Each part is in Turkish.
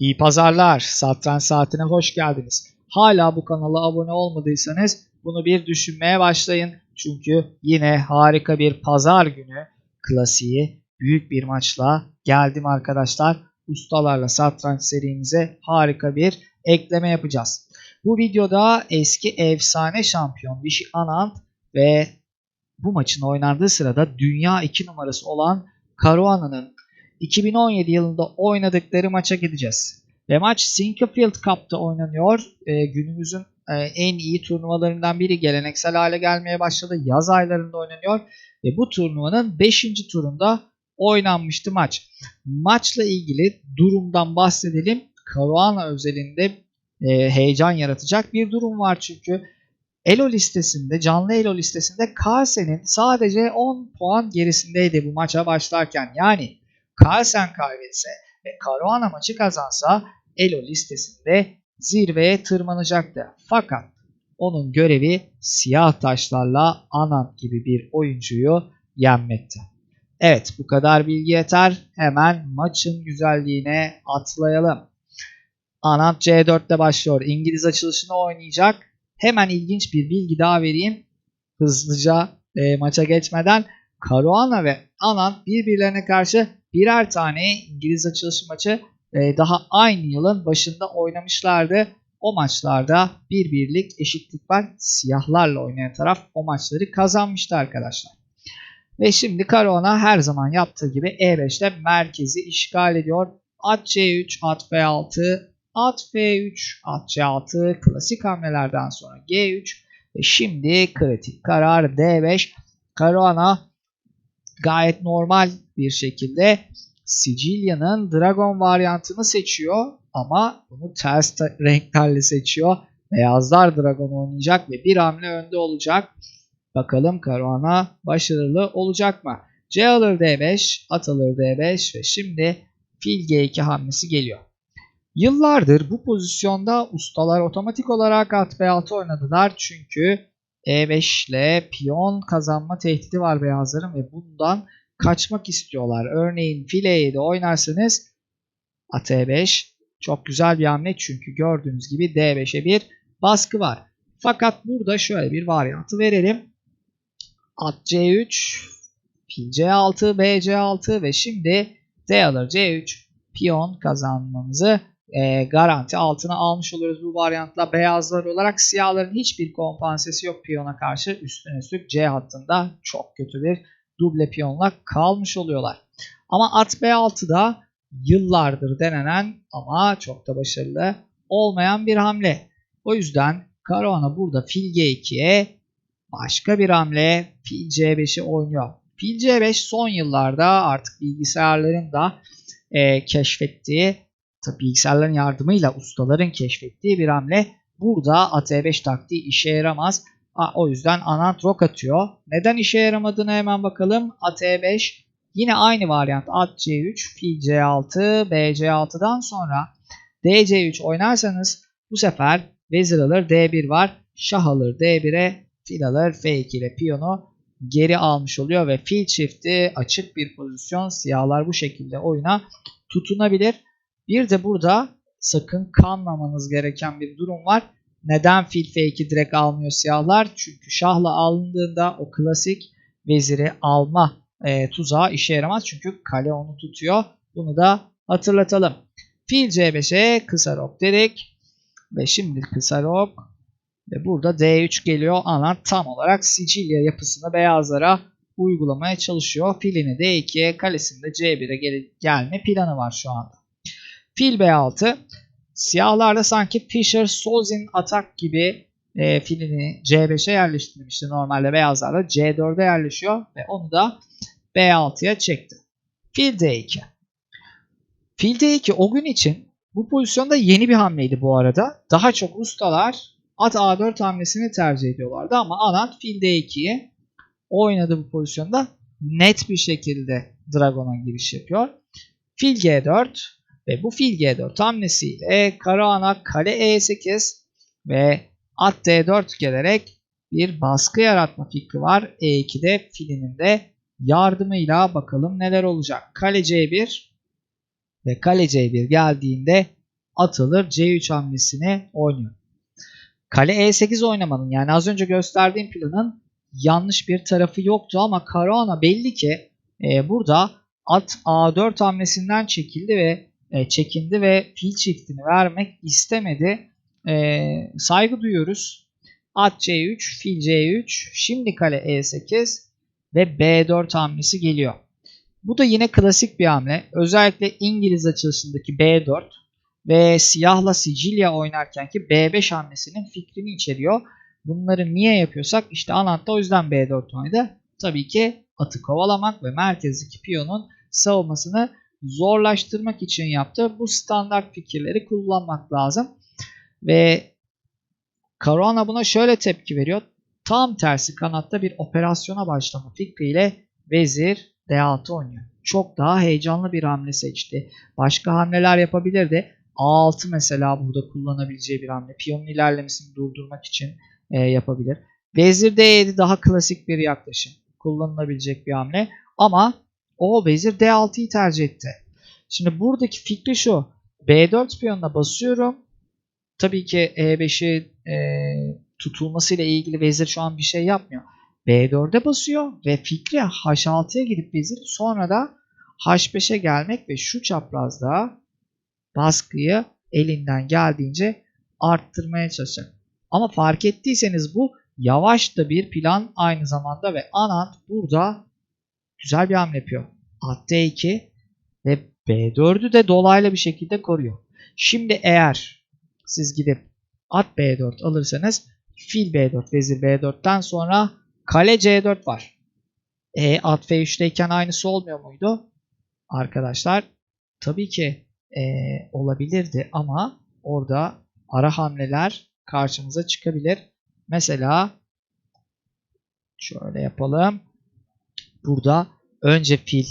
İyi pazarlar. Satranç saatine hoş geldiniz. Hala bu kanala abone olmadıysanız bunu bir düşünmeye başlayın. Çünkü yine harika bir pazar günü klasiği büyük bir maçla geldim arkadaşlar. Ustalarla satranç serimize harika bir ekleme yapacağız. Bu videoda eski efsane şampiyon Vichy Anand ve bu maçın oynandığı sırada dünya 2 numarası olan Caruana'nın 2017 yılında oynadıkları maça gideceğiz. Ve maç Sinquefield Cup'ta oynanıyor. E, günümüzün e, en iyi turnuvalarından biri geleneksel hale gelmeye başladı. Yaz aylarında oynanıyor. Ve bu turnuvanın 5. turunda oynanmıştı maç. Maçla ilgili durumdan bahsedelim. Caruana özelinde e, heyecan yaratacak bir durum var çünkü Elo listesinde, canlı Elo listesinde Carlsen'in sadece 10 puan gerisindeydi bu maça başlarken. Yani Carlsen kaybetse ve Caruana maçı kazansa Elo listesinde zirveye tırmanacaktı. Fakat onun görevi siyah taşlarla Anand gibi bir oyuncuyu yenmekti. Evet bu kadar bilgi yeter. Hemen maçın güzelliğine atlayalım. Anand C4'te başlıyor. İngiliz açılışını oynayacak. Hemen ilginç bir bilgi daha vereyim. Hızlıca e, maça geçmeden Caruana ve Anand birbirlerine karşı birer tane İngiliz açılışı maçı e, daha aynı yılın başında oynamışlardı. O maçlarda bir birlik eşitlik var. Siyahlarla oynayan taraf o maçları kazanmıştı arkadaşlar. Ve şimdi Caruana her zaman yaptığı gibi E5'te merkezi işgal ediyor. At C3, at F6, at F3, at C6 klasik hamlelerden sonra G3 ve şimdi kritik karar D5. Caruana gayet normal bir şekilde Sicilya'nın Dragon varyantını seçiyor ama bunu ters renklerle seçiyor. Beyazlar Dragon oynayacak ve bir hamle önde olacak. Bakalım Caruana başarılı olacak mı? C alır D5, at alır D5 ve şimdi fil G2 hamlesi geliyor. Yıllardır bu pozisyonda ustalar otomatik olarak at B6 oynadılar çünkü E5 ile piyon kazanma tehdidi var beyazların ve bundan kaçmak istiyorlar. Örneğin fil E7 oynarsanız at E5 çok güzel bir hamle çünkü gördüğünüz gibi D5'e bir baskı var. Fakat burada şöyle bir varyantı verelim. At C3, fil C6, B C6 ve şimdi D alır C3 piyon kazanmamızı e, garanti altına almış oluyoruz bu varyantla. Beyazlar olarak siyahların hiçbir kompansesi yok piyona karşı. Üstüne üstlük C hattında çok kötü bir duble piyonla kalmış oluyorlar. Ama at B6'da yıllardır denenen ama çok da başarılı olmayan bir hamle. O yüzden Caruana burada fil G2'ye başka bir hamle fil C5'i oynuyor. Fil C5 son yıllarda artık bilgisayarların da e, keşfettiği, tabi bilgisayarların yardımıyla ustaların keşfettiği bir hamle. Burada at E5 taktiği işe yaramaz. O yüzden Anand rok atıyor. Neden işe yaramadığını hemen bakalım. At E5 yine aynı varyant at C3, fil C6, B C6'dan sonra D C3 oynarsanız bu sefer vezir alır D1 var. Şah alır D1'e fil alır F2 ile piyonu geri almış oluyor ve fil çifti açık bir pozisyon. Siyahlar bu şekilde oyuna tutunabilir. Bir de burada sakın kanmamanız gereken bir durum var. Neden fil F2 direkt almıyor siyahlar? Çünkü şahla alındığında o klasik veziri alma e, tuzağı işe yaramaz. Çünkü kale onu tutuyor. Bunu da hatırlatalım. Fil C5'e kısa rok dedik. Ve şimdi kısa rok. Ve burada D3 geliyor. Ana tam olarak Sicilya yapısını beyazlara uygulamaya çalışıyor. Filini D2'ye kalesinde C1'e gel gelme planı var şu anda. Fil B6 Siyahlarda sanki Fischer Sozin atak gibi e, filini C5'e yerleştirmişti. Normalde beyazlarda C4'e yerleşiyor ve onu da B6'ya çekti. Fil D2. Fil D2 o gün için bu pozisyonda yeni bir hamleydi bu arada. Daha çok ustalar at A4 hamlesini tercih ediyorlardı ama Anand fil D2'yi oynadı bu pozisyonda. Net bir şekilde Dragon'a giriş yapıyor. Fil G4 ve bu fil G4 hamlesiyle Karaana kale E8 ve at D4 gelerek bir baskı yaratma fikri var. E2'de filinin de yardımıyla bakalım neler olacak. Kale C1 ve kale C1 geldiğinde atılır. C3 hamlesini oynuyor. Kale E8 oynamanın yani az önce gösterdiğim planın yanlış bir tarafı yoktu ama Caruana belli ki e, burada at A4 hamlesinden çekildi ve e, çekindi ve fil çiftini vermek istemedi. E, saygı duyuyoruz. At C3, fil C3, şimdi kale E8 ve B4 hamlesi geliyor. Bu da yine klasik bir hamle. Özellikle İngiliz açılışındaki B4 ve siyahla Sicilya oynarkenki B5 hamlesinin fikrini içeriyor. Bunları niye yapıyorsak işte Anant'ta o yüzden B4 oynadı. Tabii ki atı kovalamak ve merkezdeki piyonun savunmasını zorlaştırmak için yaptı. Bu standart fikirleri kullanmak lazım. Ve Caruana buna şöyle tepki veriyor. Tam tersi kanatta bir operasyona başlama fikriyle vezir D6 oynuyor. Çok daha heyecanlı bir hamle seçti. Başka hamleler yapabilirdi. A6 mesela burada kullanabileceği bir hamle. Piyonun ilerlemesini durdurmak için e, yapabilir. Vezir D7 daha klasik bir yaklaşım. Kullanılabilecek bir hamle. Ama o vezir D6'yı tercih etti. Şimdi buradaki fikri şu. B4 piyonuna basıyorum. Tabii ki E5'i e, tutulmasıyla ilgili vezir şu an bir şey yapmıyor. B4'e basıyor ve fikri H6'ya gidip vezir sonra da H5'e gelmek ve şu çaprazda baskıyı elinden geldiğince arttırmaya çalışacak. Ama fark ettiyseniz bu yavaş da bir plan aynı zamanda ve Anand burada güzel bir hamle yapıyor. At D2 ve B4'ü de dolaylı bir şekilde koruyor. Şimdi eğer siz gidip at B4 alırsanız fil B4, vezir B4'ten sonra kale C4 var. E at F3'teyken aynısı olmuyor muydu? Arkadaşlar tabii ki e, olabilirdi ama orada ara hamleler karşımıza çıkabilir. Mesela şöyle yapalım. Burada önce fil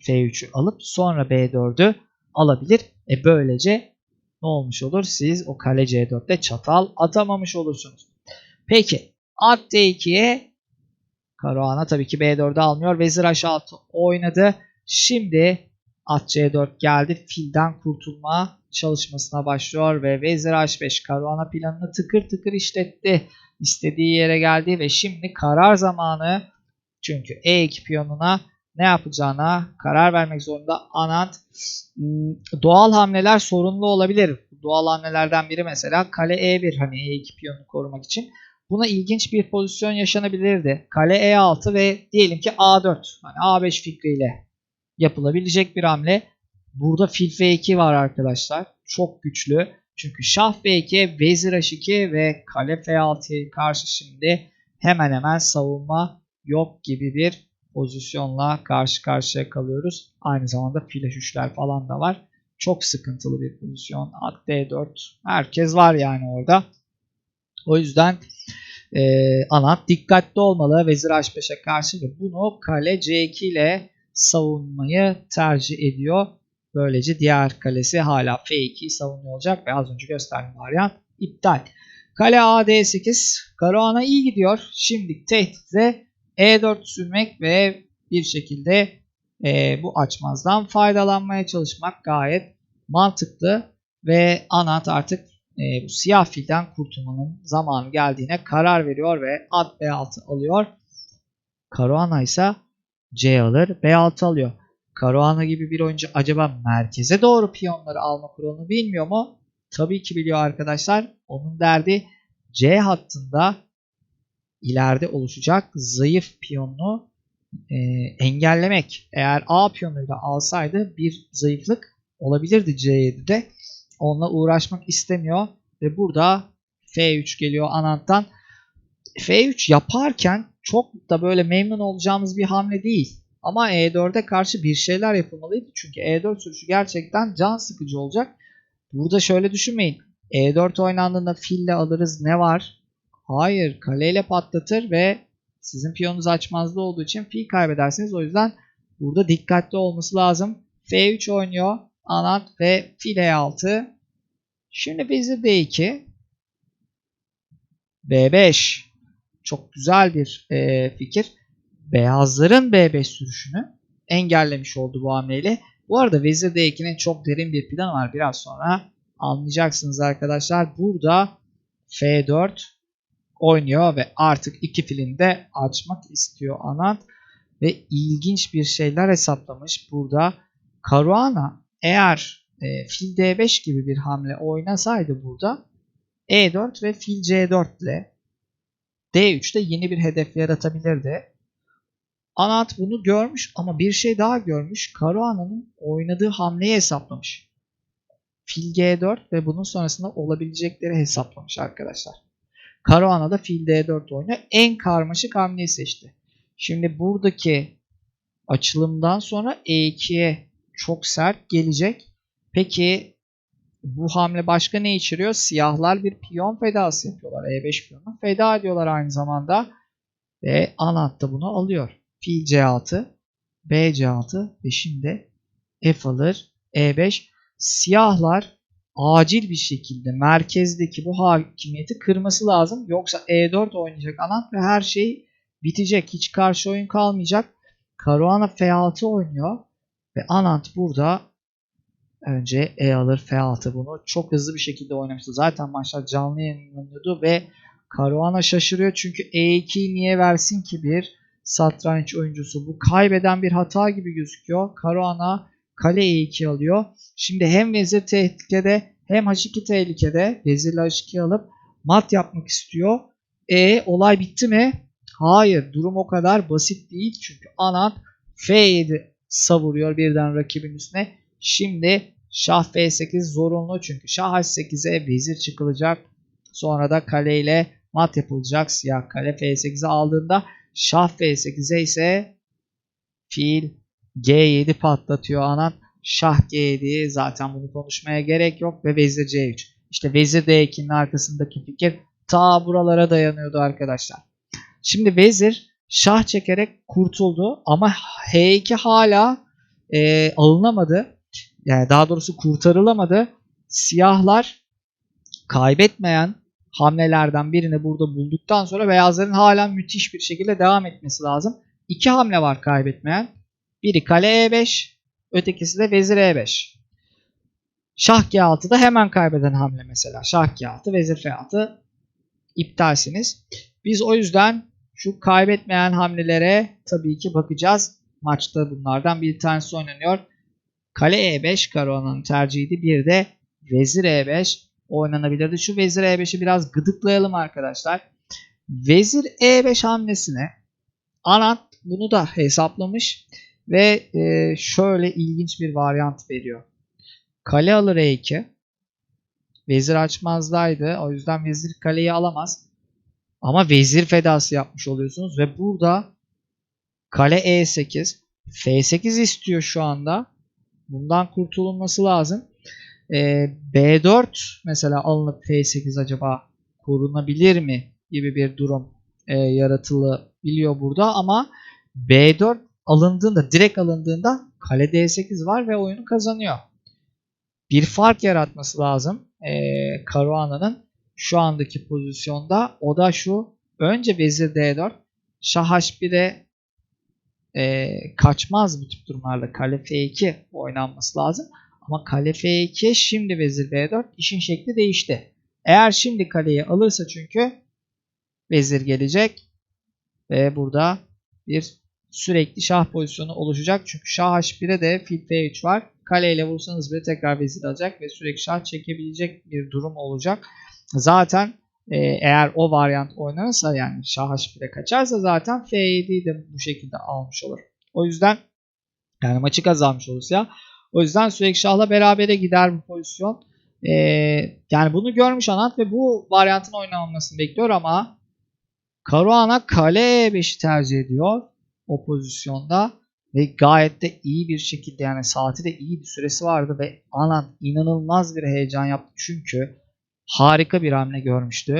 F3'ü alıp sonra B4'ü alabilir. E böylece ne olmuş olur? Siz o kale C4'te çatal atamamış olursunuz. Peki at D2'ye Karahan'a tabii ki B4'ü almıyor. Vezir H6 oynadı. Şimdi at C4 geldi. Filden kurtulma çalışmasına başlıyor ve Vezir H5 Karahan'a planını tıkır tıkır işletti. İstediği yere geldi ve şimdi karar zamanı çünkü E2 piyonuna ne yapacağına karar vermek zorunda. Anant hmm, doğal hamleler sorunlu olabilir. Doğal hamlelerden biri mesela kale E1 hani E2 piyonunu korumak için. Buna ilginç bir pozisyon yaşanabilirdi. Kale E6 ve diyelim ki A4 hani A5 fikriyle yapılabilecek bir hamle. Burada fil F2 var arkadaşlar. Çok güçlü. Çünkü şah F2, vezir H2 ve kale F6'ya karşı şimdi hemen hemen savunma yok gibi bir pozisyonla karşı karşıya kalıyoruz. Aynı zamanda fil H3'ler falan da var. Çok sıkıntılı bir pozisyon. At D4 herkes var yani orada. O yüzden e, Anant dikkatli olmalı vezir H5'e karşı ve bunu kale C2 ile savunmayı tercih ediyor. Böylece diğer kalesi hala F2'yi savunuyor olacak ve az önce gösterdiğim varyant iptal. Kale A D8. Caruana iyi gidiyor. Şimdi tehditle E4 sürmek ve bir şekilde e, bu açmazdan faydalanmaya çalışmak gayet mantıklı ve Anant artık e, bu siyah filden kurtulmanın zamanı geldiğine karar veriyor ve at B6 alıyor. Caruana ise C alır B6 alıyor. Caruana gibi bir oyuncu acaba merkeze doğru piyonları alma kuralını bilmiyor mu? Tabii ki biliyor arkadaşlar. Onun derdi C hattında ileride oluşacak zayıf piyonunu e, engellemek. Eğer A piyonuyla alsaydı bir zayıflık olabilirdi C7'de. Onunla uğraşmak istemiyor ve burada F3 geliyor Anant'tan. F3 yaparken çok da böyle memnun olacağımız bir hamle değil. Ama E4'e karşı bir şeyler yapılmalıydı. Çünkü E4 sürüşü gerçekten can sıkıcı olacak. Burada şöyle düşünmeyin. E4 oynandığında fille alırız ne var? Hayır kaleyle patlatır ve sizin piyonunuz açmazda olduğu için fil kaybedersiniz. O yüzden burada dikkatli olması lazım. F3 oynuyor. Anant ve fil E6. Şimdi vezir D2. B5. Çok güzel bir e, fikir. Beyazların B5 sürüşünü engellemiş oldu bu hamleyle. Bu arada vezir D2'nin çok derin bir planı var. Biraz sonra anlayacaksınız arkadaşlar. Burada F4 oynuyor ve artık iki filini de açmak istiyor Anant. Ve ilginç bir şeyler hesaplamış. Burada Caruana eğer e, fil D5 gibi bir hamle oynasaydı burada E4 ve fil C4 ile D3'te yeni bir hedef yaratabilirdi. Anant bunu görmüş ama bir şey daha görmüş. Caruana'nın oynadığı hamleyi hesaplamış. Fil G4 ve bunun sonrasında olabilecekleri hesaplamış arkadaşlar. Caruana da fil D4 oynuyor. En karmaşık hamleyi seçti. Şimdi buradaki açılımdan sonra E2'ye çok sert gelecek. Peki bu hamle başka ne içeriyor? Siyahlar bir piyon fedası yapıyorlar. E5 piyonunu feda ediyorlar aynı zamanda. Ve Anant da bunu alıyor. Fil C6, B C6 ve şimdi F alır. E5. Siyahlar acil bir şekilde merkezdeki bu hakimiyeti kırması lazım. Yoksa E4 oynayacak Anant ve her şey bitecek. Hiç karşı oyun kalmayacak. Caruana F6 oynuyor. Ve Anant burada önce E alır F6 bunu çok hızlı bir şekilde oynamıştı. Zaten maçlar canlı yayınlanıyordu ve Caruana şaşırıyor çünkü E2'yi niye versin ki bir satranç oyuncusu. Bu kaybeden bir hata gibi gözüküyor. Caruana kale E2 alıyor. Şimdi hem vezir tehlikede hem H2 tehlikede. Vezirle H2 alıp mat yapmak istiyor. E olay bitti mi? Hayır durum o kadar basit değil. Çünkü Anant F7 savuruyor birden rakibin üstüne. Şimdi Şah F8 zorunlu çünkü Şah H8'e vezir çıkılacak. Sonra da kale ile mat yapılacak. Siyah kale F8'i aldığında Şah F8'e ise fil G7 patlatıyor Anant. Şah G7 zaten bunu konuşmaya gerek yok ve vezir C3. İşte vezir D2'nin arkasındaki fikir ta buralara dayanıyordu arkadaşlar. Şimdi vezir şah çekerek kurtuldu ama H2 hala e, alınamadı. Yani daha doğrusu kurtarılamadı. Siyahlar kaybetmeyen hamlelerden birini burada bulduktan sonra beyazların hala müthiş bir şekilde devam etmesi lazım. İki hamle var kaybetmeyen. Biri kale E5, ötekisi de vezir E5. Şah G6'da hemen kaybeden hamle mesela. Şah G6, vezir F6 iptalsiniz. Biz o yüzden şu kaybetmeyen hamlelere tabii ki bakacağız. Maçta bunlardan bir tanesi oynanıyor. Kale E5 Caruana'nın tercihiydi. Bir de vezir E5 oynanabilirdi. Şu vezir E5'i biraz gıdıklayalım arkadaşlar. Vezir E5 hamlesine Anant bunu da hesaplamış ve e, şöyle ilginç bir varyant veriyor. Kale alır E2. Vezir açmazdaydı. O yüzden vezir kaleyi alamaz. Ama vezir fedası yapmış oluyorsunuz ve burada kale E8 F8 istiyor şu anda. Bundan kurtulunması lazım. Ee, B4 mesela alınıp F8 acaba korunabilir mi gibi bir durum e, yaratılabiliyor burada ama B4 alındığında direkt alındığında kale D8 var ve oyunu kazanıyor. Bir fark yaratması lazım e, Caruana'nın şu andaki pozisyonda. O da şu. Önce vezir D4 şah H1'e e, kaçmaz bu tip durumlarda. Kale F2 oynanması lazım. Ama kale F2 şimdi vezir B4 işin şekli değişti. Eğer şimdi kaleyi alırsa çünkü vezir gelecek ve burada bir sürekli şah pozisyonu oluşacak. Çünkü şah H1'e de fil F3 var. Kaleyle vursanız bile tekrar vezir alacak ve sürekli şah çekebilecek bir durum olacak. Zaten e, eğer o varyant oynanırsa yani şah H1'e kaçarsa zaten F7'yi de bu şekilde almış olur. O yüzden yani maçı kazanmış olursa ya. O yüzden sürekli şahla berabere gider bu pozisyon. Ee, yani bunu görmüş Anant ve bu varyantın oynanmasını bekliyor ama Caruana kale E5'i tercih ediyor o pozisyonda ve gayet de iyi bir şekilde yani saati de iyi bir süresi vardı ve Anand inanılmaz bir heyecan yaptı çünkü harika bir hamle görmüştü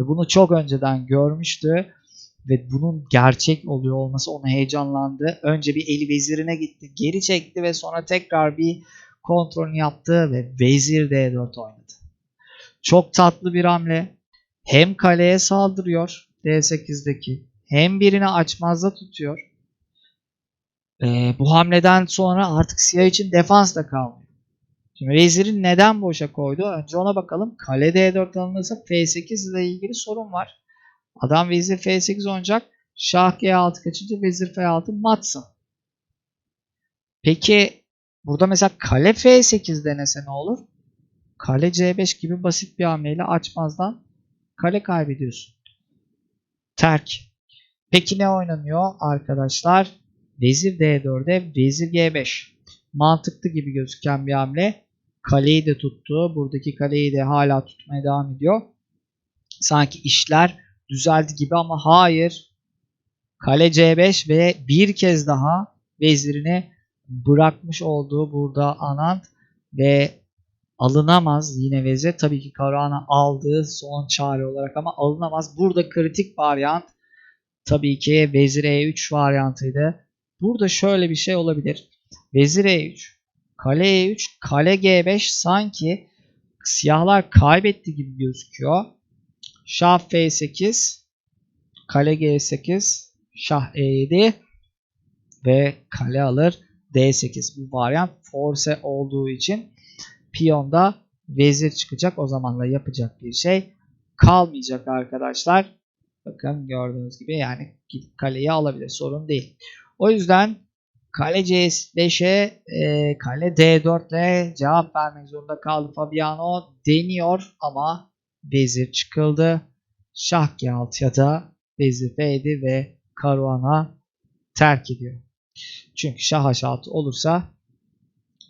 ve bunu çok önceden görmüştü ve bunun gerçek oluyor olması onu heyecanlandı. Önce bir eli vezirine gitti, geri çekti ve sonra tekrar bir kontrolünü yaptı ve vezir D4 oynadı. Çok tatlı bir hamle. Hem kaleye saldırıyor D8'deki hem birini açmazda tutuyor. Ee, bu hamleden sonra artık siyah için defans da kalmıyor. Şimdi veziri neden boşa koydu? Önce ona bakalım. Kale D4 alınırsa F8 ile ilgili sorun var. Adam vezir F8 oynayacak. Şah G6 kaçınca vezir F6 matsın. Peki burada mesela kale F8 denese ne olur? Kale C5 gibi basit bir hamleyle açmazdan kale kaybediyorsun. Terk. Peki ne oynanıyor arkadaşlar? Vezir D4'e vezir G5. Mantıklı gibi gözüken bir hamle. Kaleyi de tuttu. Buradaki kaleyi de hala tutmaya devam ediyor. Sanki işler düzeldi gibi ama hayır. Kale C5 ve bir kez daha vezirini bırakmış olduğu burada Anand ve alınamaz yine vezir. Tabii ki Karahan'a aldığı son çare olarak ama alınamaz. Burada kritik varyant tabii ki vezir E3 varyantıydı. Burada şöyle bir şey olabilir. Vezir E3, kale E3, kale G5 sanki siyahlar kaybetti gibi gözüküyor. Şah F8, kale G8, şah E7 ve kale alır D8. Bu varyant force olduğu için piyonda vezir çıkacak. O zamanla yapacak bir şey kalmayacak arkadaşlar. Bakın gördüğünüz gibi yani gidip kaleyi alabilir. Sorun değil. O yüzden kale C5'e e, kale D4 ile cevap vermek zorunda kaldı Fabiano. Deniyor ama vezir çıkıldı. Şah G6 ya da vezir F7 ve Caruana terk ediyor. Çünkü şah H6 olursa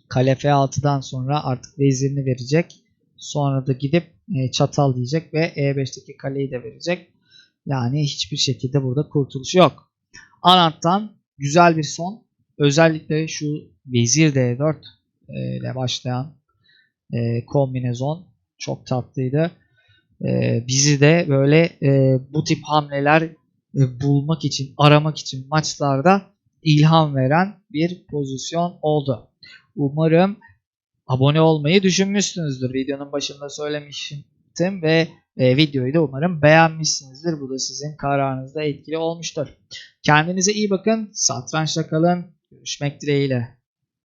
kale F6'dan sonra artık vezirini verecek. Sonra da gidip e, çatal diyecek ve E5'teki kaleyi de verecek. Yani hiçbir şekilde burada kurtuluş yok. Anant'tan güzel bir son. Özellikle şu vezir D4 e, ile başlayan e, kombinezon çok tatlıydı. E, bizi de böyle e, bu tip hamleler bulmak için, aramak için maçlarda ilham veren bir pozisyon oldu. Umarım abone olmayı düşünmüşsünüzdür. Videonun başında söylemiştim ve e, videoyu da umarım beğenmişsinizdir. Bu da sizin kararınızda etkili olmuştur. Kendinize iyi bakın. Satrançta kalın. Görüşmek dileğiyle.